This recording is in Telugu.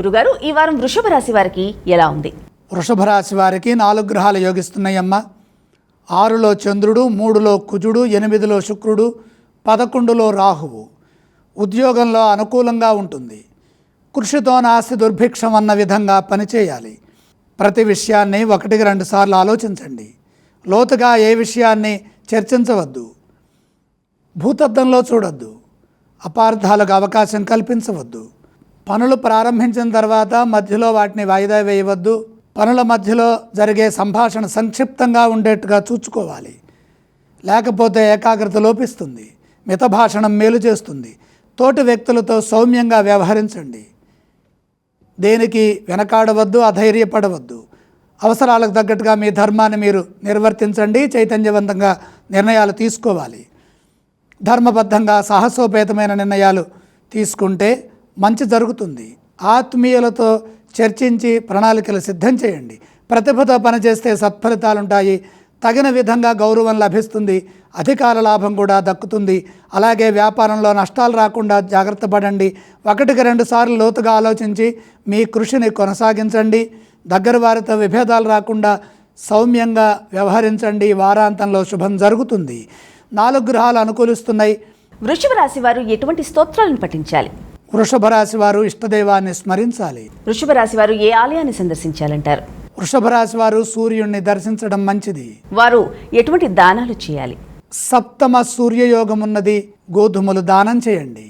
గురుగారు ఈ వారం వృషభ రాశి వారికి ఎలా ఉంది? వృషభ రాశి వారికి నాలుగు గ్రహాలు యోగిస్తున్నాయమ్మ. ఆరులో చంద్రుడు మూడులో కుజుడు ఎనిమిదిలో శుక్రుడు పదకొండులో రాహువు. ఉద్యోగంలో అనుకూలంగా ఉంటుంది. కృషితో నాస్తి దుర్భిక్షం అన్న విధంగా పనిచేయాలి. ప్రతి విషయాన్ని ఒకటికి రెండు సార్లు ఆలోచించండి. లోతుగా ఏ విషయాన్ని చర్చించవద్దు. భూతద్దంలో చూడొద్దు. అపార్థాలకు అవకాశం కల్పించవద్దు. పనులు ప్రారంభించిన తర్వాత మధ్యలో వాటిని వాయిదా వేయవద్దు. పనుల మధ్యలో జరిగే సంభాషణ సంక్షిప్తంగా ఉండేట్టుగా చూసుకోవాలి లేకపోతే ఏకాగ్రత లోపిస్తుంది. మితభాషణం మేలు చేస్తుంది. తోటి వ్యక్తులతో సౌమ్యంగా వ్యవహరించండి. దేనికి వెనకాడవద్దు అధైర్యపడవద్దు. అవసరాలకు తగ్గట్టుగా మీ ధర్మాన్ని మీరు నిర్వర్తించండి. చైతన్యవంతంగా నిర్ణయాలు తీసుకోవాలి. ధర్మబద్ధంగా సాహసోపేతమైన నిర్ణయాలు తీసుకుంటే మంచి జరుగుతుంది. ఆత్మీయులతో చర్చించి ప్రణాళికలు సిద్ధం చేయండి. ప్రతిభతో పనిచేస్తే సత్ఫలితాలుంటాయి. తగిన విధంగా గౌరవం లభిస్తుంది. అధికార లాభం కూడా దక్కుతుంది. అలాగే వ్యాపారంలో నష్టాలు రాకుండా జాగ్రత్త పడండి. ఒకటికి రెండు సార్లు లోతుగా ఆలోచించి మీ కృషిని కొనసాగించండి. దగ్గర వారితో విభేదాలు రాకుండా సౌమ్యంగా వ్యవహరించండి. వారాంతంలో శుభం జరుగుతుంది. నాలుగు గ్రహాలు అనుకూలిస్తున్నాయి. వృషభ రాశి వారు ఎటువంటి స్తోత్రాలను పఠించాలి? వృషభ రాశి వారు ఇష్టదైవాన్ని స్మరించాలి. వృషభ రాశి వారు ఏ ఆలయాన్ని సందర్శించాలంటారు? వృషభ రాశి వారు సూర్యుణ్ణి దర్శించడం మంచిది. వారు ఎటువంటి దానాలు చేయాలి? సప్తమ సూర్యయోగం ఉన్నది గోధుమలు దానం చేయండి.